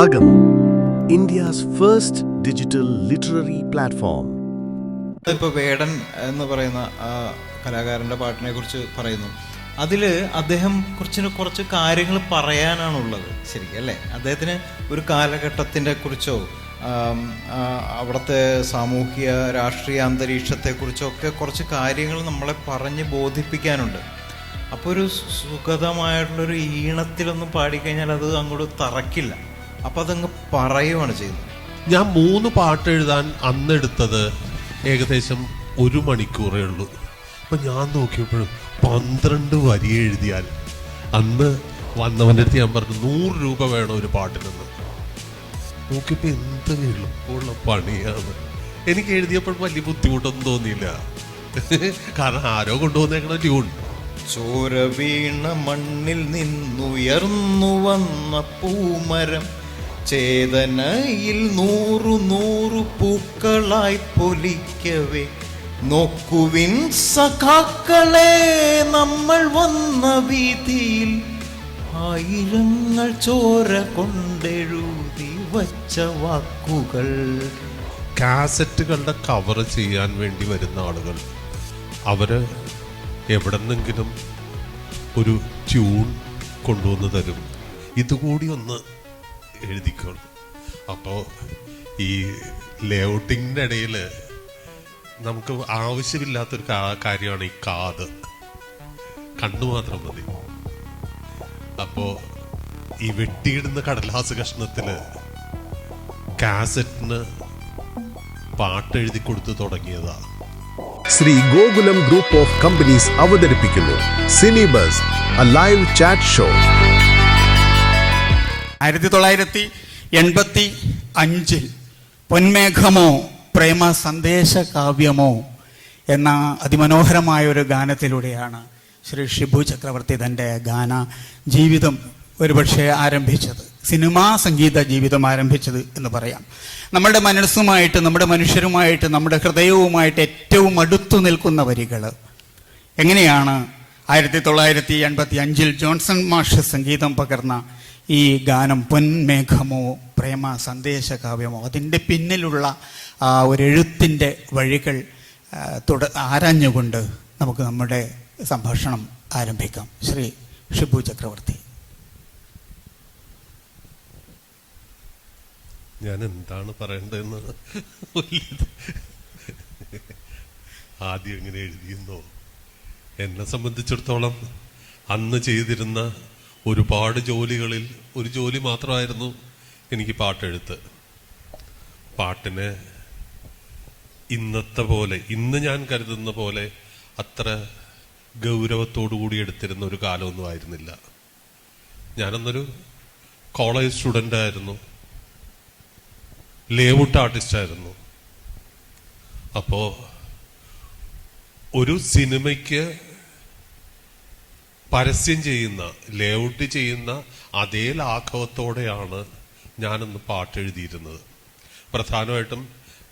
Agam, India's first digital literary platform. ഇപ്പോൾ വേടൻ എന്ന് പറയുന്ന ആ കലാകാരന്റെ പാട്ടിനെ കുറിച്ച് പറയുന്നു. അതിൽ അദ്ദേഹം കുറച്ചിന് കുറച്ച് കാര്യങ്ങൾ പറയാനാണുള്ളത് ശരിക്കും അല്ലേ? അദ്ദേഹത്തിന് ഒരു കാലഘട്ടത്തിന്റെ കുറിച്ചോ അവിടുത്തെ സാമൂഹിക രാഷ്ട്രീയ അന്തരീക്ഷത്തെക്കുറിച്ചോ ഒക്കെ കുറച്ച് കാര്യങ്ങൾ നമ്മളെ പറഞ്ഞ് ബോധിപ്പിക്കാനുണ്ട്. അപ്പോൾ ഒരു സുഗതമായിട്ടുള്ളൊരു ഈണത്തിലൊന്നും പാടിക്കഴിഞ്ഞാൽ അത് അങ്ങോട്ട് തറക്കില്ല. അപ്പോൾ അതങ്ങ് പറയുവാണ് ചെയ്യുന്നത്. ഞാൻ മൂന്ന് പാട്ട് എഴുതാൻ അന്നെടുത്തത് ഏകദേശം ഒരു മണിക്കൂറേ ഉള്ളൂ. അപ്പൊ ഞാൻ നോക്കിയപ്പോഴും പന്ത്രണ്ട് വരി എഴുതിയാൽ അന്ന് വന്നവന്റെ അടുത്ത് ഞാൻ പറഞ്ഞു നൂറ് രൂപ വേണം ഒരു പാട്ടിനെന്ന്. നോക്കിയപ്പോൾ എന്ത് എളുപ്പമുള്ള പണിയാണ്. എനിക്ക് എഴുതിയപ്പോൾ വലിയ ബുദ്ധിമുട്ടൊന്നും തോന്നിയില്ല. കാരണം ആരോ കൊണ്ടുവന്നേക്കണ ട്യൂൺ. ചോര വീണ മണ്ണിൽ നിന്നുയർന്നു വന്ന പൂമരം. ചേതനയിൽ നൂറു നൂറു പൂക്കളായി പൊലിക്കവേ. നോക്കുവിൻ സഖാക്കളെ നമ്മൾ വന്ന വീതിയിൽ ആയിരങ്ങൾ ചോര കൊണ്ടെഴുതി വച്ച വാക്കുകൾ. കാസറ്റുകളുടെ കവർ ചെയ്യാൻ വേണ്ടി വരുന്ന ആളുകൾ. അവർ എവിടെന്നെങ്കിലും ഒരു ട്യൂൺ കൊണ്ടുവന്ന് തരും. ഇതുകൂടി ഒന്ന് എഴുതിക്കോളൂ. അപ്പോൾ ഈ ലേഔട്ടിങ്ങിന്റെ ഇടയിൽ നമുക്ക് ആവശ്യമില്ലാത്തൊരു കാര്യമാണ് ഈ കാത്. കണ്ണു മാത്രം മതി. അപ്പോൾ ഈ വെട്ടിയിടുന്ന കടലാസ് കഷ്ണത്തിൽ കാസറ്റിന് പാട്ടെഴുതി കൊടുത്തു തുടങ്ങിയതാ. Sree Gokulam group of companies അവതരിപ്പിക്കുന്നു. Cinebuzz a live chat show. ആയിരത്തി തൊള്ളായിരത്തി എൺപത്തി അഞ്ചിൽ പൊന്മേഘമോ പ്രേമ സന്ദേശ കാവ്യമോ എന്ന അതിമനോഹരമായ ഒരു ഗാനത്തിലൂടെയാണ് ശ്രീ ഷിബു ചക്രവർത്തി തന്റെ ഗാന ജീവിതം ഒരുപക്ഷെ ആരംഭിച്ചത് സിനിമാ സംഗീത ജീവിതം ആരംഭിച്ചത് എന്ന് പറയാം. നമ്മുടെ മനസ്സുമായിട്ട് നമ്മുടെ മനുഷ്യരുമായിട്ട് നമ്മുടെ ഹൃദയവുമായിട്ട് ഏറ്റവും അടുത്തു നിൽക്കുന്ന വരികൾ എങ്ങനെയാണ്? ആയിരത്തി തൊള്ളായിരത്തി എൺപത്തി അഞ്ചിൽ ജോൺസൺ മാഷ് സംഗീതം പകർന്ന ഈ ഗാനം പൊന്മേഘമോ പ്രേമ സന്ദേശ കാവ്യമോ അതിന്റെ പിന്നിലുള്ള ആ ഒരു എഴുത്തിന്റെ വഴികൾ തുട ആരാഞ്ഞുകൊണ്ട് നമുക്ക് നമ്മുടെ സംഭാഷണം ആരംഭിക്കാം. ശ്രീ ഷിബു ചക്രവർത്തി. ഞാൻ എന്താണ് പറയേണ്ടതെന്ന് ആദ്യം എങ്ങനെ എഴുതിയെന്നോ? എന്നെ സംബന്ധിച്ചിടത്തോളം അന്ന് ചെയ്തിരുന്ന ഒരുപാട് ജോലികളിൽ ഒരു ജോലി മാത്രമായിരുന്നു എനിക്ക് പാട്ടെഴുത്ത്. പാട്ടിന് ഇന്നത്തെ പോലെ ഇന്ന് ഞാൻ കരുതുന്ന പോലെ അത്ര കൂടി എടുത്തിരുന്ന ഒരു കാലമൊന്നും ആയിരുന്നില്ല. ഞാനന്നൊരു കോളേജ് സ്റ്റുഡന്റ് ആയിരുന്നു. ലേഔട്ട് ആർട്ടിസ്റ്റ് ആയിരുന്നു. അപ്പോ ഒരു സിനിമയ്ക്ക് പരസ്യം ചെയ്യുന്ന ലേഔട്ട് ചെയ്യുന്ന അതേ ലാഘവത്തോടെയാണ് ഞാനന്ന് പാട്ട് എഴുതിയിരുന്നത് പ്രധാനമായിട്ടും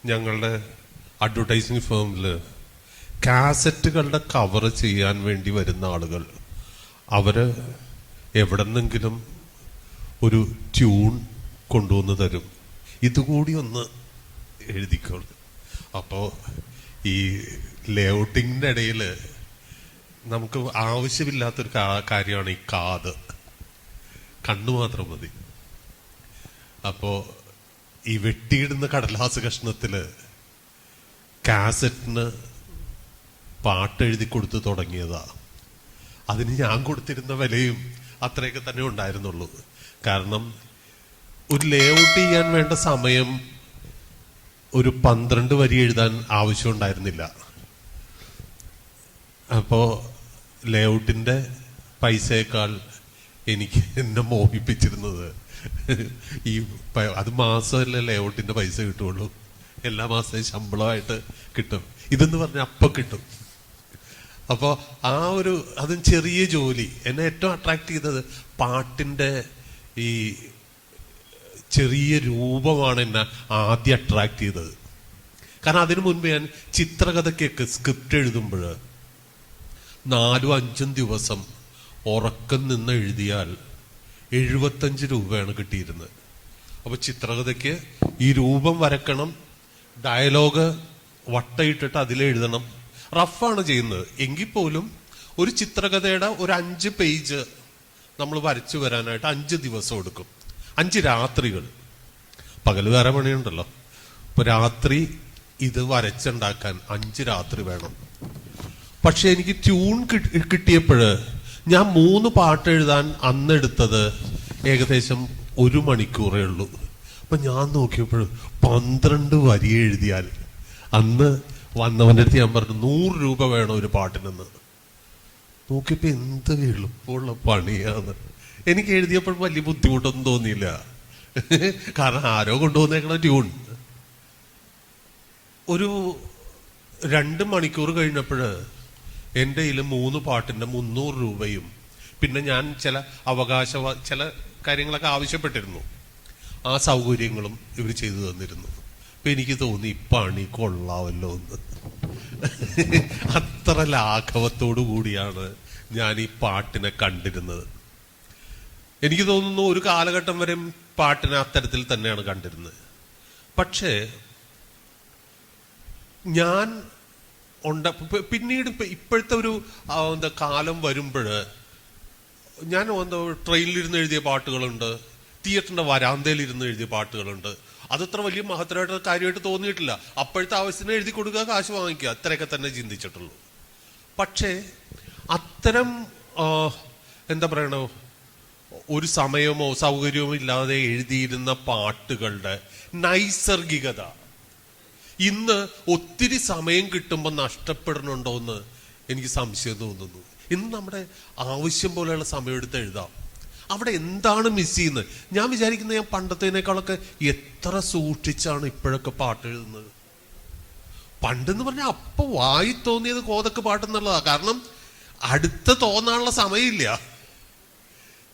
ഞങ്ങളുടെ അഡ്വർടൈസിങ് ഫേമിൽ കാസറ്റുകളുടെ കവർ ചെയ്യാൻ വേണ്ടി വരുന്ന ആളുകൾ. അവർ എവിടെന്നെങ്കിലും ഒരു ട്യൂൺ കൊണ്ടുവന്ന് തരും. ഇതുകൂടി ഒന്ന് എഴുതിക്കോളൂ. അപ്പോൾ ഈ ലേഔട്ടിങ്ങിന്റെ ഇടയിൽ നമുക്ക് ആവശ്യമില്ലാത്തൊരു കാര്യമാണ് ഈ കാത്. കണ്ണു മാത്രം മതി. അപ്പോ ഈ വെട്ടിയിടുന്ന കടലാസ് കഷ്ണത്തിൽ കാസറ്റിന് പാട്ടെഴുതി കൊടുത്തു തുടങ്ങിയതാ. അതിന് ഞാൻ കൊടുത്തിരുന്ന വിലയും അത്രയൊക്കെ തന്നെ ഉണ്ടായിരുന്നുള്ളൂ. കാരണം ഒരു ലേഔട്ട് ചെയ്യാൻ വേണ്ട സമയം ഒരു പന്ത്രണ്ട് വരി എഴുതാൻ ആവശ്യമുണ്ടായിരുന്നില്ല അപ്പോ ലേഔട്ടിന്റെ പൈസയേക്കാൾ എനിക്ക് എന്നെ മോഹിപ്പിച്ചിരുന്നത്. ഈ അത് മാസമല്ലേ ലേഔട്ടിന്റെ പൈസ കിട്ടുള്ളൂ എല്ലാ മാസവും ശമ്പളമായിട്ട് കിട്ടും. ഇതെന്ന് പറഞ്ഞാൽ അപ്പം കിട്ടും. അപ്പോൾ ആ ഒരു അതും ചെറിയ ജോലി. എന്നെ ഏറ്റവും അട്രാക്ട് ചെയ്തത് പാട്ടിന്റെ ഈ ചെറിയ രൂപമാണ് എന്നെ ആദ്യം അട്രാക്ട് ചെയ്തത്. കാരണം അതിനു മുൻപ് ഞാൻ ചിത്രകഥയ്ക്കൊക്കെ സ്ക്രിപ്റ്റ് എഴുതുമ്പോൾ നാലും അഞ്ചും ദിവസം ഉറക്കം നിന്ന് എഴുതിയാൽ എഴുപത്തഞ്ച് രൂപയാണ് കിട്ടിയിരുന്നത്. അപ്പൊ ചിത്രകഥയ്ക്ക് ഈ രൂപം വരക്കണം ഡയലോഗ് വട്ടയിട്ടിട്ട് അതിലെഴുതണം റഫാണ് ചെയ്യുന്നത്. എങ്കിൽ പോലും ഒരു ചിത്രകഥയുടെ ഒരു അഞ്ച് പേജ് നമ്മൾ വരച്ചു വരാനായിട്ട് അഞ്ച് ദിവസം എടുക്കും. അഞ്ച് രാത്രികൾ. പകൽ വേറെ പണിയുണ്ടല്ലോ. അപ്പൊ രാത്രി ഇത് വരച്ചുണ്ടാക്കാൻ അഞ്ച് രാത്രി വേണം. പക്ഷെ എനിക്ക് ട്യൂൺ കിട്ടിയപ്പോഴ് ഞാൻ മൂന്ന് പാട്ട് എഴുതാൻ അന്നെടുത്തത് ഏകദേശം ഒരു മണിക്കൂറേ ഉള്ളൂ. അപ്പൊ ഞാൻ നോക്കിയപ്പോൾ പന്ത്രണ്ട് വരി എഴുതിയാൽ അന്ന് വന്നവന്റെ അടുത്ത് ഞാൻ പറഞ്ഞു നൂറ് രൂപ വേണം ഒരു പാട്ടിനെന്ന്. നോക്കിയപ്പോൾ എന്ത് എളുപ്പമുള്ള പണിയാണ്. എനിക്ക് എഴുതിയപ്പോൾ വലിയ ബുദ്ധിമുട്ടൊന്നും തോന്നിയില്ല. കാരണം ആരോ കൊണ്ടുവന്നേക്കണ ട്യൂൺ ഒരു രണ്ട് മണിക്കൂർ കഴിഞ്ഞപ്പോഴ് എന്റെ കയ്യിൽ മൂന്ന് പാട്ടിന്റെ മുന്നൂറ് രൂപയും. പിന്നെ ഞാൻ ചില അവകാശ ചില കാര്യങ്ങളൊക്കെ ആവശ്യപ്പെട്ടിരുന്നു. ആ സൗകര്യങ്ങളും ഇവർ ചെയ്തു തന്നിരുന്നു. അപ്പം എനിക്ക് തോന്നി ഇപ്പണി പണി കൊള്ളാവല്ലോ എന്ന്. അത്ര ലാഘവത്തോടു കൂടിയാണ് ഞാൻ ഈ പാട്ടിനെ കണ്ടിരുന്നത്. എനിക്ക് തോന്നുന്നു ഒരു കാലഘട്ടം വരെ പാട്ടിനെ അത്തരത്തിൽ തന്നെയാണ് കണ്ടിരുന്നത്. പക്ഷേ ഞാൻ ഉണ്ട. പിന്നീട് ഇപ്പോഴത്തെ ഒരു എന്താ കാലം വരുമ്പോൾ ഞാൻ എന്താ ട്രെയിനിലിരുന്ന് എഴുതിയ പാട്ടുകളുണ്ട്. തിയേറ്ററിന്റെ വരാന്തയിൽ ഇരുന്ന് എഴുതിയ പാട്ടുകളുണ്ട്. അതത്ര വലിയ മഹത്തരമായിട്ട് കാര്യമായിട്ട് തോന്നിയിട്ടില്ല. അപ്പോഴത്തെ ആവശ്യത്തിന് എഴുതി കൊടുക്കുക കാശ് വാങ്ങിക്കുക. അത്രയൊക്കെ തന്നെ ചിന്തിച്ചിട്ടുള്ളൂ. പക്ഷേ അത്തരം എന്താ പറയണോ ഒരു സമയമോ സൗകര്യമോ ഇല്ലാതെ എഴുതിയിരുന്ന പാട്ടുകളുടെ നൈസർഗികത ഇന്ന് ഒത്തിരി സമയം കിട്ടുമ്പോൾ നഷ്ടപ്പെടുന്നുണ്ടോ എന്ന് എനിക്ക് സംശയം തോന്നുന്നു. ഇന്ന് നമ്മുടെ ആവശ്യം പോലെയുള്ള സമയം എടുത്ത് എഴുതാം. അവിടെ എന്താണ് മിസ് ചെയ്യുന്നത്? ഞാൻ വിചാരിക്കുന്നത് ഞാൻ പണ്ടത്തേനേക്കാളൊക്കെ എത്ര സൂക്ഷിച്ചാണ് ഇപ്പോഴൊക്കെ പാട്ട് എഴുതുന്നത്? പണ്ടെന്ന് പറഞ്ഞാൽ അപ്പൊ വായി തോന്നിയത് കോതക്ക് പാട്ടെന്നുള്ളതാ. കാരണം അടുത്ത തോന്നാനുള്ള സമയമില്ല.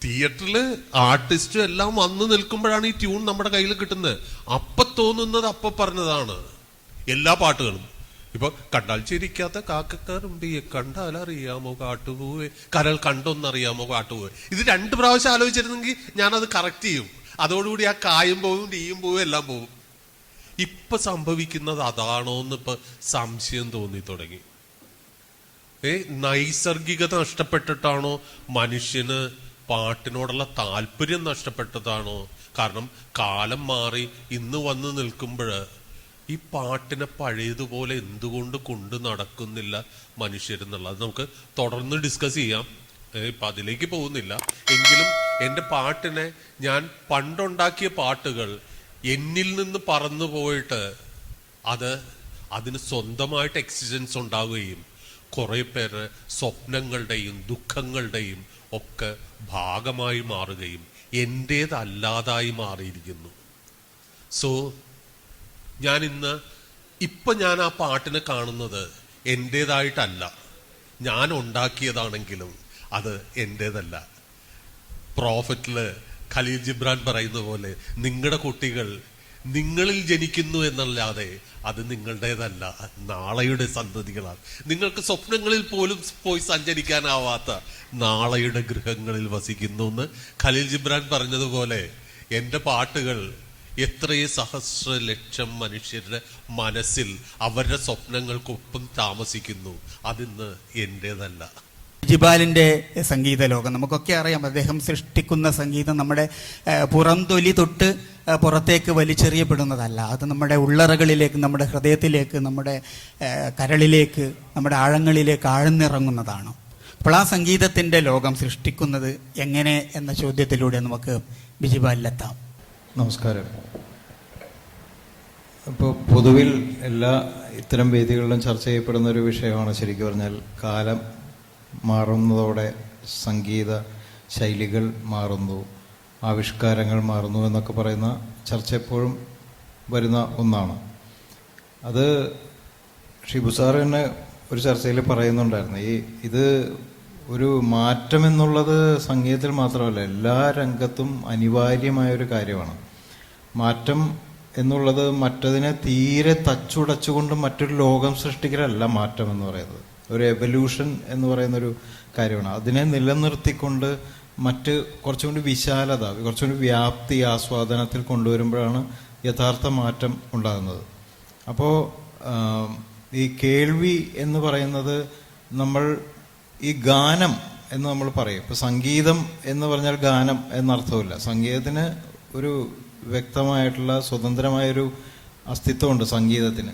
തിയേറ്ററിൽ ആർട്ടിസ്റ്റും എല്ലാം വന്ന് നിൽക്കുമ്പോഴാണ് ഈ ട്യൂൺ നമ്മുടെ കയ്യിൽ കിട്ടുന്നത്. അപ്പൊ തോന്നുന്നത് അപ്പൊ പറഞ്ഞതാണ്. എല്ലാ പാട്ടുകളും. ഇപ്പൊ കണ്ടാൽ ചിരിക്കാത്ത കാക്കക്കാറുമ്പിയെ കണ്ടാൽ അറിയാമോ കാട്ടുപോവേ? കരൾ കണ്ടൊന്നറിയാമോ കാട്ടുപോവേ? ഇത് രണ്ട് പ്രാവശ്യം ആലോചിച്ചിരുന്നെങ്കിൽ ഞാനത് കറക്റ്റ് ചെയ്യും. അതോടുകൂടി ആ കായും പോവും നീയും പോവും എല്ലാം പോവും. ഇപ്പൊ സംഭവിക്കുന്നത് അതാണോ എന്ന് ഇപ്പൊ സംശയം തോന്നി തുടങ്ങി. ഏ നൈസർഗികത നഷ്ടപ്പെട്ടിട്ടാണോ? മനുഷ്യന് പാട്ടിനോടുള്ള താല്പര്യം നഷ്ടപ്പെട്ടതാണോ? കാരണം കാലം മാറി ഇന്ന് വന്ന് നിൽക്കുമ്പോൾ ഈ പാട്ടിനെ പഴയതുപോലെ എന്തുകൊണ്ട് കൊണ്ട് നടക്കുന്നില്ല മനുഷ്യരെന്നുള്ളത് നമുക്ക് തുടർന്ന് ഡിസ്കസ് ചെയ്യാം. ഇപ്പം അതിലേക്ക് പോകുന്നില്ല. എങ്കിലും എന്റെ പാട്ടിനെ ഞാൻ പണ്ടുണ്ടാക്കിയ പാട്ടുകൾ എന്നിൽ നിന്ന് പറന്നു പോയിട്ട് അത് അതിന് സ്വന്തമായിട്ട് എക്സിസ്റ്റൻസ് ഉണ്ടാവുകയും കുറെ പേര് സ്വപ്നങ്ങളുടെയും ദുഃഖങ്ങളുടെയും ഒക്കെ ഭാഗമായി മാറുകയും എന്റേതല്ലാതായി മാറിയിരിക്കുന്നു. സോ ഞാൻ ഇന്ന് ഇപ്പൊ ഞാൻ ആ പാട്ടിനെ കാണുന്നത് എന്റേതായിട്ടല്ല ഞാൻ ഉണ്ടാക്കിയതാണെങ്കിലും അത് എന്റേതല്ല പ്രോഫറ്റിൽ ഖലീൽ ജിബ്രാൻ പറയുന്ന പോലെ നിങ്ങളുടെ കുട്ടികൾ നിങ്ങളിൽ ജനിക്കുന്നു എന്നല്ലാതെ അത് നിങ്ങളുടേതല്ല. നാളെയുടെ സന്തതികളാണ്. നിങ്ങൾക്ക് സ്വപ്നങ്ങളിൽ പോലും പോയി സഞ്ചരിക്കാനാവാത്ത നാളെയുടെ ഗൃഹങ്ങളിൽ വസിക്കുന്നു എന്ന് ഖലീൽ ജിബ്രാൻ പറഞ്ഞതുപോലെ എന്റെ പാട്ടുകൾ എത്രയോ സഹസ്ര ലക്ഷം മനുഷ്യരുടെ മനസ്സിൽ അവരുടെ സ്വപ്നങ്ങൾക്കൊപ്പം താമസിക്കുന്നു. അതിന്ന് എന്റെതല്ല ജിബാലിന്റെ സംഗീത ലോകം നമുക്കൊക്കെ അറിയാം അദ്ദേഹം സൃഷ്ടിക്കുന്ന സംഗീതം നമ്മുടെ പുറന്തൊലി തൊട്ട് പുറത്തേക്ക് വലിച്ചെറിയപ്പെടുന്നതല്ല. അത് നമ്മുടെ ഉള്ളറകളിലേക്ക് നമ്മുടെ ഹൃദയത്തിലേക്ക് നമ്മുടെ കരളിലേക്ക് നമ്മുടെ ആഴങ്ങളിലേക്ക് ആഴ്ന്നിറങ്ങുന്നതാണ്. അപ്പോൾ ആ സംഗീതത്തിന്റെ ലോകം സൃഷ്ടിക്കുന്നത് എങ്ങനെ എന്ന ചോദ്യത്തിലൂടെ നമുക്ക് ബിജിബാലിലെത്താം നമസ്കാരം. ഇപ്പോൾ പൊതുവിൽ എല്ലാ ഇത്തരം വേദികളിലും ചർച്ച ചെയ്യപ്പെടുന്ന ഒരു വിഷയമാണ് ശരിക്കും പറഞ്ഞാൽ കാലം മാറുന്നതോടെ സംഗീത ശൈലികൾ മാറുന്നു ആവിഷ്കാരങ്ങൾ മാറുന്നു എന്നൊക്കെ പറയുന്ന ചർച്ച എപ്പോഴും വരുന്ന ഒന്നാണ്. അത് ഷിബു സാർ തന്നെ ഒരു ചർച്ചയിൽ പറയുന്നുണ്ടായിരുന്നു. ഈ ഇത് ഒരു മാറ്റം എന്നുള്ളത് സംഗീതത്തിൽ മാത്രമല്ല എല്ലാ രംഗത്തും അനിവാര്യമായ ഒരു കാര്യമാണ്. മാറ്റം എന്നുള്ളത് മറ്റതിനെ തീരെ തച്ചുടച്ചുകൊണ്ട് മറ്റൊരു ലോകം സൃഷ്ടിക്കലല്ല മാറ്റം എന്ന് പറയുന്നത്. ഒരു എവല്യൂഷൻ എന്ന് പറയുന്നൊരു കാര്യമാണ്. അതിനെ നിലനിർത്തിക്കൊണ്ട് മറ്റ് കുറച്ചും കൂടി വിശാലത കുറച്ചും കൂടി വ്യാപ്തി ആസ്വാദനത്തിൽ കൊണ്ടുവരുമ്പോഴാണ് യഥാർത്ഥ മാറ്റം ഉണ്ടാകുന്നത്. അപ്പോൾ ഈ കേൾവി എന്ന് പറയുന്നത് നമ്മൾ ഈ ഗാനം എന്ന് നമ്മൾ പറയും. ഇപ്പൊ സംഗീതം എന്ന് പറഞ്ഞാൽ ഗാനം എന്നർത്ഥമില്ല സംഗീതത്തിന് ഒരു വ്യക്തമായിട്ടുള്ള സ്വതന്ത്രമായൊരു അസ്തിത്വമുണ്ട് സംഗീതത്തിന്.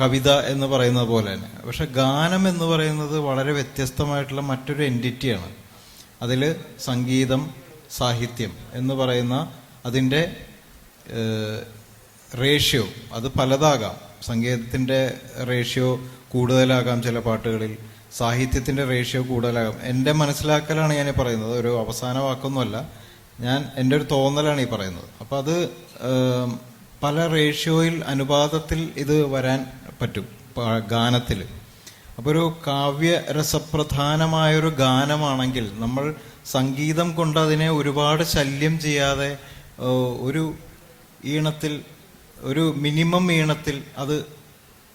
കവിത എന്ന് പറയുന്നത് പോലെ തന്നെ. പക്ഷെ ഗാനം എന്ന് പറയുന്നത് വളരെ വ്യത്യസ്തമായിട്ടുള്ള മറ്റൊരു എന്റിറ്റിയാണ് അതിൽ സംഗീതം സാഹിത്യം എന്ന് പറയുന്ന അതിന്റെ റേഷ്യോ. അത് പലതാകാം. സംഗീതത്തിന്റെ റേഷ്യോ കൂടുതലാകാം ചില പാട്ടുകളിൽ. സാഹിത്യത്തിന്റെ റേഷ്യോ കൂടുതലാകും. എന്റെ മനസ്സിലാക്കലാണ് ഞാൻ പറയുന്നത്. ഒരു അവസാന വാക്കൊന്നുമല്ല. ഞാൻ എന്റെ ഒരു തോന്നലാണ് ഈ പറയുന്നത്. അപ്പം അത് പല റേഷ്യോയിൽ അനുപാതത്തിൽ ഇത് വരാൻ പറ്റും. ഗാനത്തിൽ അപ്പോൾ ഒരു കാവ്യ കാവ്യരസപ്രധാനമായൊരു ഗാനമാണെങ്കിൽ നമ്മൾ സംഗീതം കൊണ്ട് അതിനെ ഒരുപാട് ശല്യം ചെയ്യാതെ ഒരു ഈണത്തിൽ ഒരു മിനിമം ഈണത്തിൽ അത്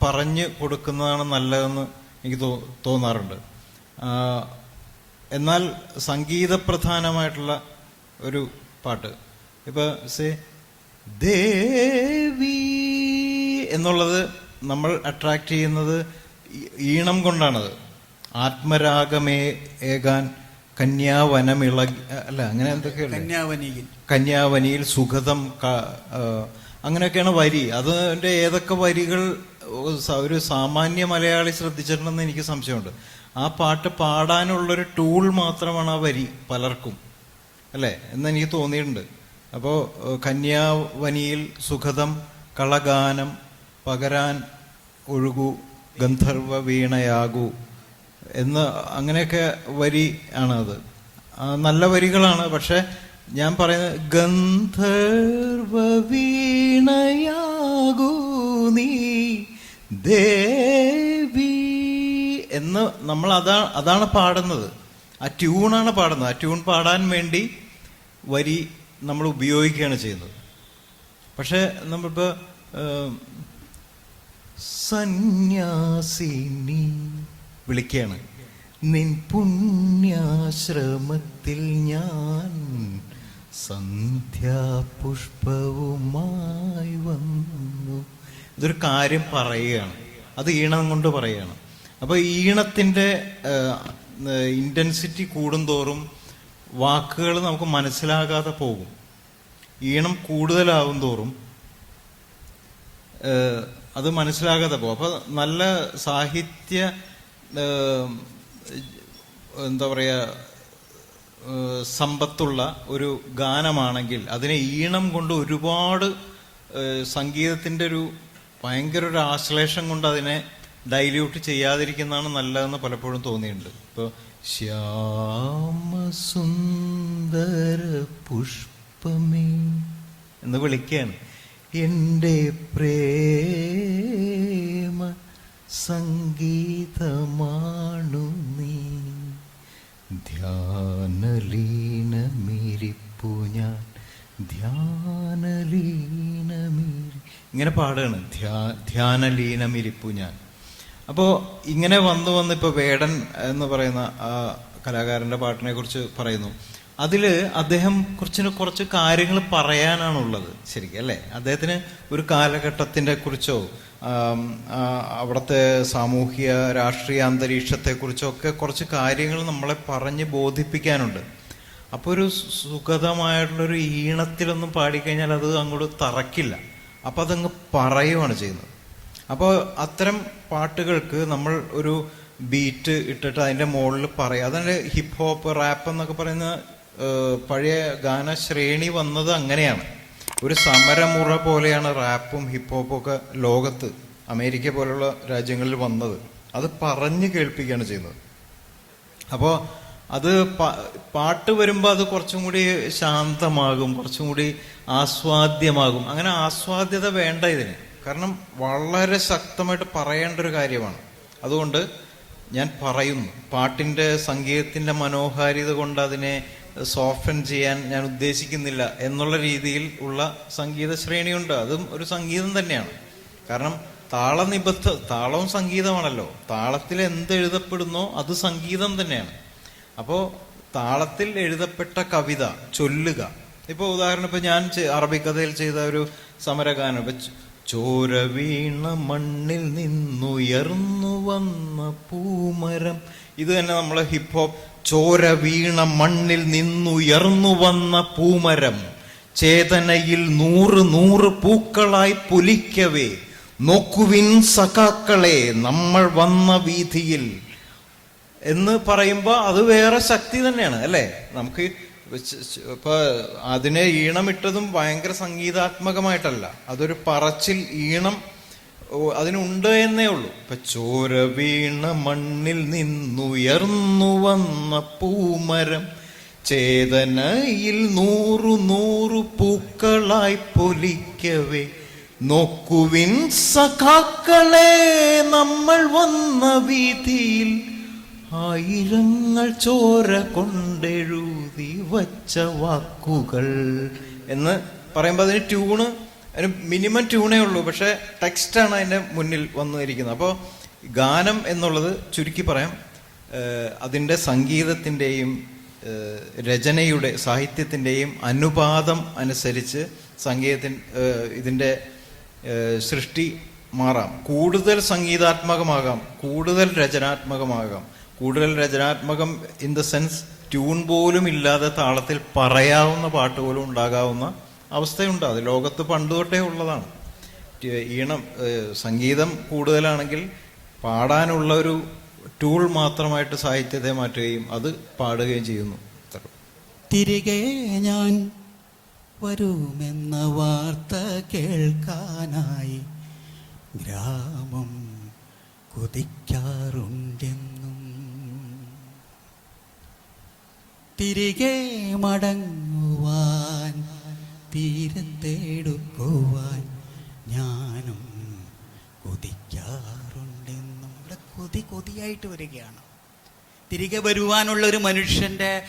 പറഞ്ഞു കൊടുക്കുന്നതാണ് നല്ലതെന്ന് എനിക്ക് തോ തോന്നാറുണ്ട്. എന്നാൽ സംഗീതപ്രധാനമായിട്ടുള്ള ഒരു പാട്ട്. ഇപ്പൊ സേ ദേവി എന്നുള്ളത് നമ്മൾ അട്രാക്ട് ചെയ്യുന്നത് ഈണം കൊണ്ടാണത്. ആത്മരാഗമേ ഏകാൻ കന്യാവനമിള അല്ല അങ്ങനെ എന്തൊക്കെയാണ് കന്യാവനിയിൽ. കന്യാവനിയിൽ സുഗതം ആ, അങ്ങനെയൊക്കെയാണ് വരി. അതിന്റെ ഏതൊക്കെ വരികൾ ഒരു സാമാന്യ മലയാളി ശ്രദ്ധിച്ചിട്ടുണ്ടെന്ന് എനിക്ക് സംശയമുണ്ട്. ആ പാട്ട് പാടാനുള്ളൊരു ടൂൾ മാത്രമാണ് ആ വരി പലർക്കും. അല്ലേ? എന്ന് എനിക്ക് തോന്നിയിട്ടുണ്ട്. അപ്പോൾ കന്യാവനിയിൽ സുഖതം കളഗാനം പകരാൻ ഒഴുകു ഗന്ധർവ വീണയാകൂ എന്ന് അങ്ങനെയൊക്കെ വരി ആണത്. നല്ല വരികളാണ്. പക്ഷെ ഞാൻ പറയുന്നത് ഗന്ധർവ വീണയാകൂ നീ ദേവി എന്ന് നമ്മൾ അതാ അതാണ് പാടുന്നത്. ആ ട്യൂണാണ് പാടുന്നത്. ആ ട്യൂൺ പാടാൻ വേണ്ടി വരി നമ്മൾ ഉപയോഗിക്കുകയാണ് ചെയ്യുന്നത്. പക്ഷെ നമ്മളിപ്പോ ഏം, സന്യാസിനി വിളിക്കുകയാണ്. നിൻ പുണ്യാശ്രമത്തിൽ ഞാൻ സന്ധ്യാപുഷ്പവുമായി വന്നു ഇതൊരു കാര്യം പറയുകയാണ്. അത് ഈണം കൊണ്ട് പറയുകയാണ്. അപ്പോൾ ഈണത്തിന്റെ ഇന്റൻസിറ്റി കൂടുന്തോറും വാക്കുകൾ നമുക്ക് മനസ്സിലാകാതെ പോകും. ഈണം കൂടുതലാവും തോറും അത് മനസ്സിലാകാതെ പോകും. അപ്പോൾ നല്ല സാഹിത്യ എന്താ പറയുക സമ്പത്തുള്ള ഒരു ഗാനമാണെങ്കിൽ അതിനെ ഈണം കൊണ്ട് ഒരുപാട് സംഗീതത്തിന്റെ ഒരു ഭയങ്കര ഒരു ആശ്ലേഷം കൊണ്ട് അതിനെ ഡൈല്യൂട്ട് ചെയ്യാതിരിക്കുന്നതാണ് നല്ലതെന്ന് പലപ്പോഴും തോന്നിയിട്ടുണ്ട്. ഇപ്പോൾ ശ്യാമസുന്ദര പുഷ്പമേ എന്ന് വിളിക്കുകയാണ്. എന്റെ പ്രേമ സംഗീതമാണു നീ. ധ്യാനലീനമിരിപ്പു ഞാൻ. ധ്യാനലീനമിരി ഇങ്ങനെ പാടുകയാണ്. ധ്യാ ധ്യാനലീനമിരിപ്പു ഞാൻ. അപ്പോൾ ഇങ്ങനെ വന്നു വന്ന് ഇപ്പോൾ വേടൻ എന്ന് പറയുന്ന ആ കലാകാരന്റെ പാട്ടിനെ കുറിച്ച് പറയുന്നു. അതിൽ അദ്ദേഹം കുറച്ചിന് കുറച്ച് കാര്യങ്ങൾ പറയാനാണുള്ളത് ശരിക്കും അല്ലേ? അദ്ദേഹത്തിന് ഒരു കാലഘട്ടത്തിന്റെ കുറിച്ചോ അവിടുത്തെ സാമൂഹ്യ രാഷ്ട്രീയ അന്തരീക്ഷത്തെ കുറിച്ചോ ഒക്കെ കുറച്ച് കാര്യങ്ങൾ നമ്മളെ പറഞ്ഞ് ബോധിപ്പിക്കാനുണ്ട്. അപ്പോൾ ഒരു സുഗതമായിട്ടുള്ളൊരു ഈണത്തിലൊന്നും പാടിക്കഴിഞ്ഞാൽ അത് അങ്ങോട്ട് തറക്കില്ല. അപ്പൊ അതങ്ങ് പറയുവാണ് ചെയ്യുന്നത്. അപ്പോൾ അത്തരം പാട്ടുകൾക്ക് നമ്മൾ ഒരു ബീറ്റ് ഇട്ടിട്ട് അതിന്റെ മുകളിൽ പറയാം. അതിന്റെ ഹിപ്പ് ഹോപ്പ് റാപ്പ് എന്നൊക്കെ പറയുന്ന പഴയ ഗാന ശ്രേണി വന്നത് അങ്ങനെയാണ്. ഒരു സമരമുറ പോലെയാണ് റാപ്പും ഹിപ്പ് ഹോപ്പും ഒക്കെ ലോകത്ത് അമേരിക്ക പോലുള്ള രാജ്യങ്ങളിൽ വന്നത്. അത് പറഞ്ഞു കേൾപ്പിക്കുകയാണ് ചെയ്യുന്നത്. അപ്പോൾ അത് പാട്ട് വരുമ്പോൾ അത് കുറച്ചും കൂടി ശാന്തമാകും കുറച്ചും കൂടി ആസ്വാദ്യമാകും. അങ്ങനെ ആസ്വാദ്യത വേണ്ട ഇതിന്. കാരണം വളരെ ശക്തമായിട്ട് പറയേണ്ട ഒരു കാര്യമാണ്. അതുകൊണ്ട് ഞാൻ പറയുന്നു പാട്ടിന്റെ സംഗീതത്തിന്റെ മനോഹാരിത കൊണ്ട് അതിനെ സോഫൻ ചെയ്യാൻ ഞാൻ ഉദ്ദേശിക്കുന്നില്ല എന്നുള്ള രീതിയിൽ ഉള്ള സംഗീത ശ്രേണിയുണ്ട്. അതും ഒരു സംഗീതം തന്നെയാണ്. കാരണം താളനിബദ്ധ താളവും സംഗീതമാണല്ലോ. താളത്തിൽ എന്ത് എഴുതപ്പെടുന്നോ അത് സംഗീതം തന്നെയാണ്. അപ്പോൾ താളത്തിൽ എഴുതപ്പെട്ട കവിത ചൊല്ലുക. ഇപ്പൊ ഉദാഹരണം ഇപ്പൊ ഞാൻ അറബി അറബിക്കഥയിൽ ചെയ്ത ഒരു സമരഗാനം. ഇപ്പൊ ചോര വീണ മണ്ണിൽ നിന്നുയർന്നു വന്ന പൂമരം. ഇത് തന്നെ നമ്മളെ ഹോപ്പ് ചോര വീണ മണ്ണിൽ നിന്നുയർന്നു വന്ന പൂമരം. ചേതനയിൽ നൂറ് നൂറ് പൂക്കളായി പുലിക്കവേ. നോക്കുവിൻ സഖാക്കളെ നമ്മൾ വന്ന വീതിയിൽ എന്ന് പറയുമ്പോൾ അത് വേറെ ശക്തി തന്നെയാണ് അല്ലേ? നമുക്ക് ഇപ്പൊ അതിനെ ഈണമിട്ടതും ഭയങ്കര സംഗീതാത്മകമായിട്ടല്ല. അതൊരു പറച്ചിൽ ഈണം അതിനുണ്ട് എന്നേ ഉള്ളൂ. ഇപ്പൊ ചോര വീണ മണ്ണിൽ നിന്നുയർന്നു വന്ന പൂമരം ചേതനയിൽ നൂറു നൂറു പൂക്കളായി പൊലിക്കവേ. നോക്കുവിൻ സഖാക്കളെ നമ്മൾ വന്ന വീതിയിൽ ആയിരങ്ങൾ ചോര കൊണ്ടെഴുതി വച്ച വാക്കുകൾ. എന്ന് പറയുമ്പോൾ അതിന് ട്യൂണ് അതിന് മിനിമം ട്യൂണേ ഉള്ളൂ പക്ഷെ ടെക്സ്റ്റാണ് അതിന്റെ മുന്നിൽ വന്നിരിക്കുന്നത്. അപ്പോൾ ഗാനം എന്നുള്ളത് ചുരുക്കി പറയാം. അതിന്റെ സംഗീതത്തിന്റെയും രചനയുടെ സാഹിത്യത്തിന്റെയും അനുപാതം അനുസരിച്ച് സംഗീതത്തിൻ ഇതിന്റെ സൃഷ്ടി മാറാം. കൂടുതൽ സംഗീതാത്മകമാകാം. കൂടുതൽ രചനാത്മകമാകാം. കൂടുതൽ രചനാത്മകം ഇൻ ദ സെൻസ് ട്യൂൺ പോലും ഇല്ലാതെ താളത്തിൽ പറയാവുന്ന പാട്ട് പോലും ഉണ്ടാകാവുന്ന അവസ്ഥയുണ്ട്. അത് ലോകത്ത് പണ്ട് തൊട്ടേ ഉള്ളതാണ്. ഈണം സംഗീതം കൂടുതലാണെങ്കിൽ പാടാനുള്ള ഒരു ടൂൾ മാത്രമായിട്ട് സാഹിത്യത്തെ മാറ്റുകയും അത് പാടുകയും ചെയ്യുന്നു. തിരികെ ഞാൻ വരുമെന്ന വാർത്ത കേൾക്കാനായി ഗ്രാമം കൊതിക്കാറുണ്ടെന്നും തിരികെ മടങ്ങുവാൻ തീരത്തെടുക്കുവാൻ ഞാനും കൊതിക്കാറുണ്ടെന്നും ഇവിടെ കൊതി കൊതിയായിട്ട് വരികയാണ്. തിരികെ വരുവാനുള്ള ഒരു മനുഷ്യന്റെ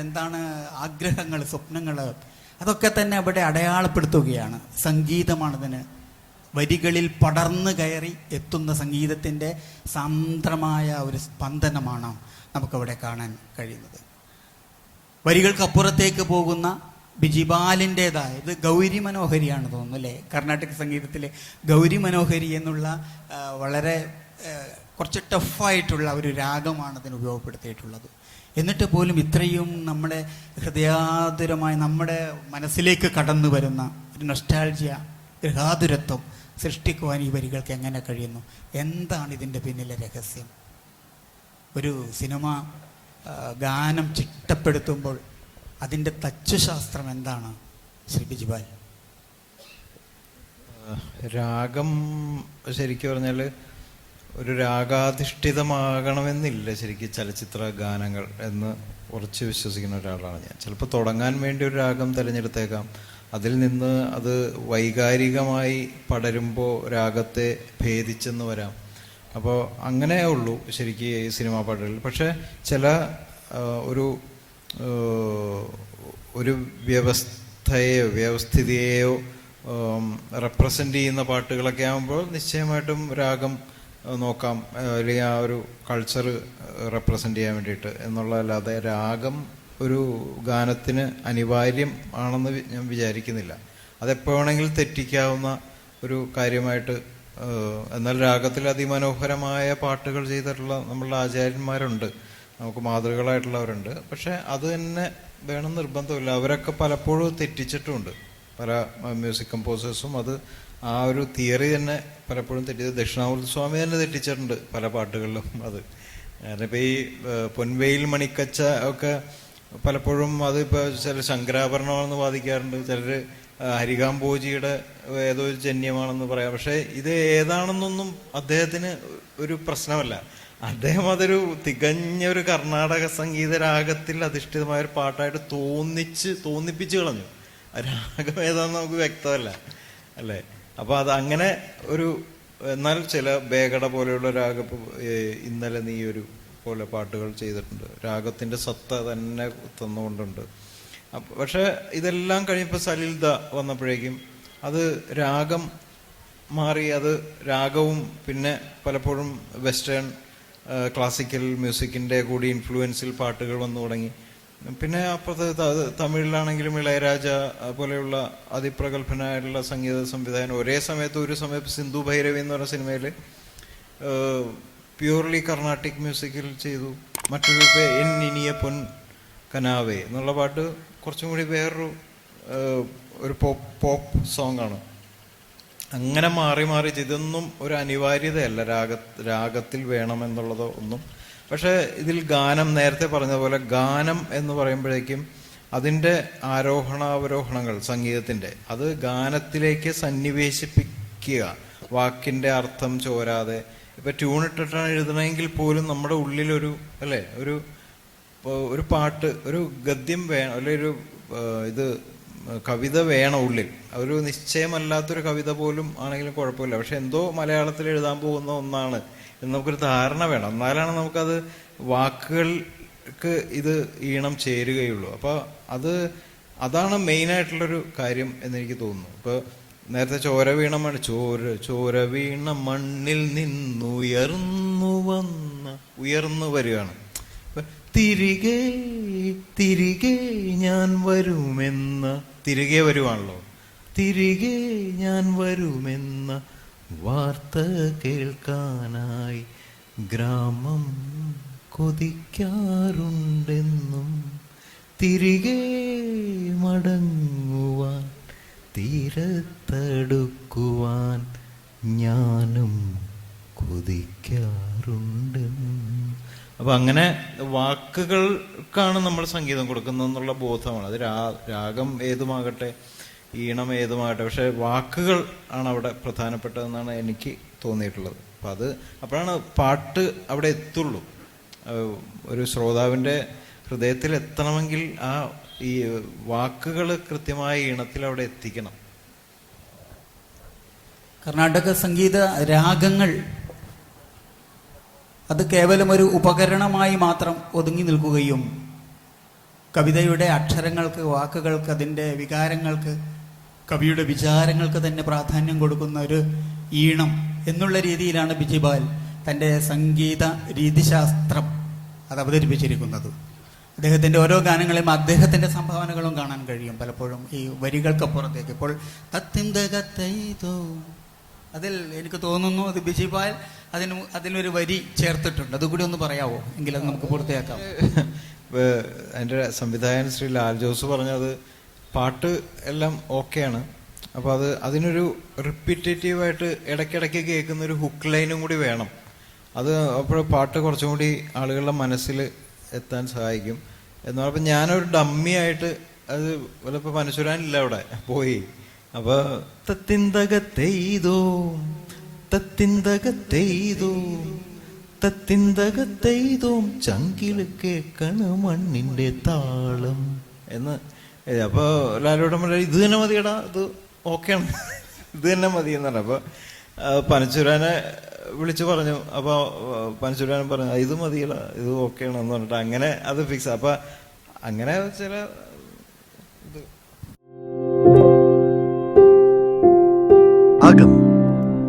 എന്താണ് ആഗ്രഹങ്ങൾ സ്വപ്നങ്ങൾ അതൊക്കെ തന്നെ അവിടെ അടയാളപ്പെടുത്തുകയാണ്. സംഗീതമാണതിന്. വരികളിൽ പടർന്നു കയറി എത്തുന്ന സംഗീതത്തിന്റെ സാന്ദ്രമായ ഒരു സ്പന്ദനമാണ് നമുക്കവിടെ കാണാൻ കഴിയുന്നത്. വരികൾക്കപ്പുറത്തേക്ക് പോകുന്ന ബിജിബാലിന്റെതായ ഇത് ഗൗരി മനോഹരിയാണ് തോന്നുന്നു അല്ലേ? കർണാടക സംഗീതത്തിലെ ഗൗരി മനോഹരി എന്നുള്ള വളരെ കുറച്ച് ടഫായിട്ടുള്ള ഒരു രാഗമാണ് അതിന് ഉപയോഗപ്പെടുത്തിയിട്ടുള്ളത്. എന്നിട്ട് പോലും ഇത്രയും നമ്മുടെ ഹൃദയാതുരമായി നമ്മുടെ മനസ്സിലേക്ക് കടന്നു വരുന്ന ഒരു നൊസ്റ്റാൾജിയ ഗൃഹാതുരത്വം സൃഷ്ടിക്കുവാൻ ഈ വരികൾക്ക് എങ്ങനെ കഴിയുന്നു? എന്താണ് ഇതിന്റെ പിന്നിലെ രഹസ്യം? ഒരു സിനിമ ഗാനം ചിട്ടപ്പെടുത്തുമ്പോൾ അതിന്റെ തച്ചുശാസ്ത്രം എന്താണ്? ശ്രീ ബിജുബാൽ രാഗം ശരിക്കും പറഞ്ഞാൽ ഒരു രാഗാധിഷ്ഠിതമാകണമെന്നില്ല ശരിക്കും ചലച്ചിത്ര ഗാനങ്ങൾ എന്ന് ഉറച്ചു വിശ്വസിക്കുന്ന ഒരാളാണ് ഞാൻ. ചിലപ്പോൾ തുടങ്ങാൻ വേണ്ടി ഒരു രാഗം തിരഞ്ഞെടുത്തേക്കാം. അതിൽ നിന്ന് അത് വൈകാരികമായി പടരുമ്പോൾ രാഗത്തെ ഭേദിച്ചെന്ന് വരാം. അപ്പോൾ അങ്ങനെ ഉള്ളൂ ശരിക്കും ഈ സിനിമാ പാട്ടുകളിൽ. പക്ഷേ ചില ഒരു ഒരു വ്യവസ്ഥയെയോ വ്യവസ്ഥിതിയെയോ റെപ്രസെന്റ് ചെയ്യുന്ന പാട്ടുകളൊക്കെ ആകുമ്പോൾ നിശ്ചയമായിട്ടും രാഗം നോക്കാം. അല്ലെങ്കിൽ ആ ഒരു കൾച്ചർ റെപ്രസെന്റ് ചെയ്യാൻ വേണ്ടിയിട്ട് എന്നുള്ളതല്ലാതെ രാഗം ഒരു ഗാനത്തിന് അനിവാര്യം ആണെന്ന് ഞാൻ വിചാരിക്കുന്നില്ല. അതെപ്പോ വേണമെങ്കിൽ തെറ്റിക്കാവുന്ന ഒരു കാര്യമായിട്ട് എന്നാൽ രാഗത്തിൽ അതിമനോഹരമായ പാട്ടുകൾ ചെയ്തിട്ടുള്ള നമ്മളുടെ ആചാര്യന്മാരുണ്ട്. നമുക്ക് മാതൃകളായിട്ടുള്ളവരുണ്ട്. പക്ഷെ അത് തന്നെ വേണം നിർബന്ധമില്ല. അവരൊക്കെ പലപ്പോഴും തെറ്റിച്ചിട്ടുമുണ്ട് പല മ്യൂസിക് കമ്പോസേഴ്സും അത് ആ ഒരു തിയറി തന്നെ പലപ്പോഴും തെറ്റി ദക്ഷിണാമൂർത്തി സ്വാമി തന്നെ തെറ്റിച്ചിട്ടുണ്ട് പല പാട്ടുകളിലും അത്. അതിപ്പോൾ ഈ പൊൻവെയിൽ മണിക്കച്ച ഒക്കെ പലപ്പോഴും അതിപ്പോൾ ചില ശങ്കരാഭരണമാണെന്ന് വാദിക്കാറുണ്ട്. ചിലര് ആ, ഹരികാംബോജിയുടെ ഏതോ ഒരു ജന്യമാണെന്ന് പറയാം. പക്ഷേ ഇത് ഏതാണെന്നൊന്നും അദ്ദേഹത്തിന് ഒരു പ്രശ്നമല്ല. അദ്ദേഹം അതൊരു തികഞ്ഞ ഒരു കർണാടക സംഗീത രാഗത്തിൽ അധിഷ്ഠിതമായ ഒരു പാട്ടായിട്ട് തോന്നിച്ച് തോന്നിപ്പിച്ച് കളഞ്ഞു. രാഗം ഏതാണെന്ന് നമുക്ക് വ്യക്തമല്ല അല്ലേ? അപ്പൊ അത് അങ്ങനെ ഒരു എന്നാൽ ചില ബേഗട പോലെയുള്ള രാഗ ഇന്നലെ നീ ഒരു പോലെ പാട്ടുകൾ ചെയ്തിട്ടുണ്ട്. രാഗത്തിന്റെ സത്ത തന്നെ തന്നുകൊണ്ടുണ്ട്. പക്ഷെ ഇതെല്ലാം കഴിഞ്ഞപ്പോൾ സലിൽദ വന്നപ്പോഴേക്കും അത് രാഗം മാറി അത് രാഗവും പിന്നെ പലപ്പോഴും വെസ്റ്റേൺ ക്ലാസിക്കൽ മ്യൂസിക്കിന്റെ കൂടി ഇൻഫ്ലുവൻസിൽ പാട്ടുകൾ വന്നു തുടങ്ങി. പിന്നെ അപ്പുറത്ത് തമിഴിലാണെങ്കിലും ഇളയരാജ പോലെയുള്ള അതിപ്രഗത്ഭനായിട്ടുള്ള സംഗീത സംവിധായകൻ ഒരേ സമയത്ത് ഒരു സമയത്ത് സിന്ധു ഭൈരവി എന്ന് പറഞ്ഞ സിനിമയിൽ പ്യൂർലി കർണാട്ടിക് മ്യൂസിക്കിൽ ചെയ്തു. മറ്റൊരു എൻ ഇനിയ പൊൻ കനാവേ എന്നുള്ള പാട്ട് കുറച്ചും കൂടി വേറൊരു ഒരു പോപ്പ് പോപ്പ് സോങ് ആണ്. അങ്ങനെ മാറി മാറി ചെയ്തൊന്നും ഒരു അനിവാര്യതയല്ല. രാഗ രാഗത്തിൽ വേണമെന്നുള്ളതോ ഒന്നും. പക്ഷേ ഇതിൽ ഗാനം നേരത്തെ പറഞ്ഞ പോലെ ഗാനം എന്ന് പറയുമ്പോഴേക്കും അതിന്റെ ആരോഹണാവരോഹണങ്ങൾ സംഗീതത്തിന്റെ അത് ഗാനത്തിലേക്ക് സന്നിവേശിപ്പിക്കുക. വാക്കിന്റെ അർത്ഥം ചോരാതെ. ഇപ്പം ട്യൂണിട്ടിട്ടാണ് എഴുതണമെങ്കിൽ പോലും നമ്മുടെ ഉള്ളിലൊരു അല്ലേ? ഒരു ഇപ്പൊ ഒരു പാട്ട് ഒരു ഗദ്യം വേണം അല്ലെങ്കിൽ ഒരു ഇത് കവിത വേണം ഉള്ളിൽ. ഒരു നിശ്ചയമല്ലാത്തൊരു കവിത പോലും ആണെങ്കിലും കുഴപ്പമില്ല. പക്ഷെ എന്തോ മലയാളത്തിൽ എഴുതാൻ പോകുന്ന ഒന്നാണ്. എന്ന് നമുക്കൊരു ധാരണ വേണം. എന്നാലാണ് നമുക്കത് വാക്കുകൾക്ക് ഇത് ഈണം ചേരുകയുള്ളൂ. അപ്പോൾ അത് അതാണ് മെയിനായിട്ടുള്ളൊരു കാര്യം എന്നെനിക്ക് തോന്നുന്നു. ഇപ്പോൾ നേരത്തെ ചോര വീണ മണ്ണ് ചോര ചോര വീണ മണ്ണിൽ നിന്നുയർന്നു വന്ന ഉയർന്നു വരികയാണ്. തിരികെ തിരികെ ഞാൻ വരുമെന്ന. തിരികെ വരുവാണല്ലോ. തിരികെ ഞാൻ വരുമെന്ന വാർത്ത കേൾക്കാനായി ഗ്രാമം കൊതിക്കാറുണ്ടെന്നും. തിരികെ മടങ്ങുവാൻ തീരത്തടുക്കുവാൻ ഞാനും കൊതിക്കാറുണ്ടെന്നും. അപ്പൊ അങ്ങനെ വാക്കുകൾക്കാണ് നമ്മൾ സംഗീതം കൊടുക്കുന്നത് എന്നുള്ള ബോധമാണ്. അത് രാഗം ഏതുമാകട്ടെ ഈണം ഏതുമാകട്ടെ പക്ഷെ വാക്കുകൾ ആണ് അവിടെ പ്രധാനപ്പെട്ടതെന്നാണ് എനിക്ക് തോന്നിയിട്ടുള്ളത്. അപ്പം അത് അപ്പോഴാണ് പാട്ട് അവിടെ എത്തുള്ളൂ. ഒരു ശ്രോതാവിന്റെ ഹൃദയത്തിൽ എത്തണമെങ്കിൽ ആ ഈ വാക്കുകൾ കൃത്യമായ ഈണത്തിൽ അവിടെ എത്തിക്കണം. കർണാടക സംഗീത രാഗങ്ങൾ അത് കേവലം ഒരു ഉപകരണമായി മാത്രം ഒതുങ്ങി നിൽക്കുകയും കവിതയുടെ അക്ഷരങ്ങൾക്ക് വാക്കുകൾക്ക് അതിന്റെ വികാരങ്ങൾക്ക് കവിയുടെ വിചാരങ്ങൾക്ക് തന്നെ പ്രാധാന്യം കൊടുക്കുന്ന ഒരു ഈണം എന്നുള്ള രീതിയിലാണ് ബിജിബാൽ തന്റെ സംഗീത രീതിശാസ്ത്രം അത് അവതരിപ്പിച്ചിരിക്കുന്നത് അദ്ദേഹത്തിന്റെ ഓരോ ഗാനങ്ങളെയും അദ്ദേഹത്തിന്റെ സംഭാവനകളും കാണാൻ കഴിയും പലപ്പോഴും ഈ വരികൾക്കപ്പുറത്തേക്ക്. ഇപ്പോൾ തത്തിന്തകത്തൈതോ അതിൽ എനിക്ക് തോന്നുന്നു അത് ബിജിപാൽ അതിന് അതിലൊരു വരി ചേർത്തിട്ടുണ്ട്. അതുകൂടി ഒന്ന് പറയാവോ? എങ്കിൽ അത് നമുക്ക് പൂർത്തിയാക്കാം. എന്റെ സംവിധായകൻ ശ്രീ ലാൽ ജോസ് പറഞ്ഞത് പാട്ട് എല്ലാം ഓക്കെയാണ്. അപ്പോൾ അത് അതിനൊരു റിപ്പീറ്റേറ്റീവായിട്ട് ഇടയ്ക്കിടയ്ക്ക് കേൾക്കുന്ന ഒരു ഹുക്ക് ലൈനും കൂടി വേണം. അത് അപ്പോൾ പാട്ട് കുറച്ചും കൂടി ആളുകളുടെ മനസ്സിൽ എത്താൻ സഹായിക്കും. എന്ന് പറഞ്ഞപ്പോൾ ഞാനൊരു ഡമ്മി ആയിട്ട് അത് വല്ലപ്പോൾ മനസ്സുരാനില്ല അവിടെ. പോയി. അപ്പോൾ തത്തിന്തകത്തെയ്തോ തത്തിന്തകത്തെയ്തോ തത്തിന്തകത്തെയ്തോം ചങ്കിൽ കേക്കണ് മണ്ണിന്റെ താളം. എന്ന് അപ്പോൾ പറഞ്ഞു ഇത് തന്നെ മതിയടാ ഇത് ഓക്കെയാണ്. ഇത് തന്നെ മതി എന്ന് പറഞ്ഞു. അപ്പൊ ആ, പനച്ചൂരാനെ വിളിച്ചു പറഞ്ഞു. അപ്പൊ ആ, പറഞ്ഞു "ആ, ഇത് മതിയടാ ഇത് ഓക്കെയാണ് എന്ന് പറഞ്ഞിട്ട് അങ്ങനെ അത് ഫിക്സ് അപ്പൊ അങ്ങനെ ചില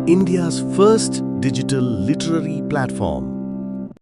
India's first digital literary platform.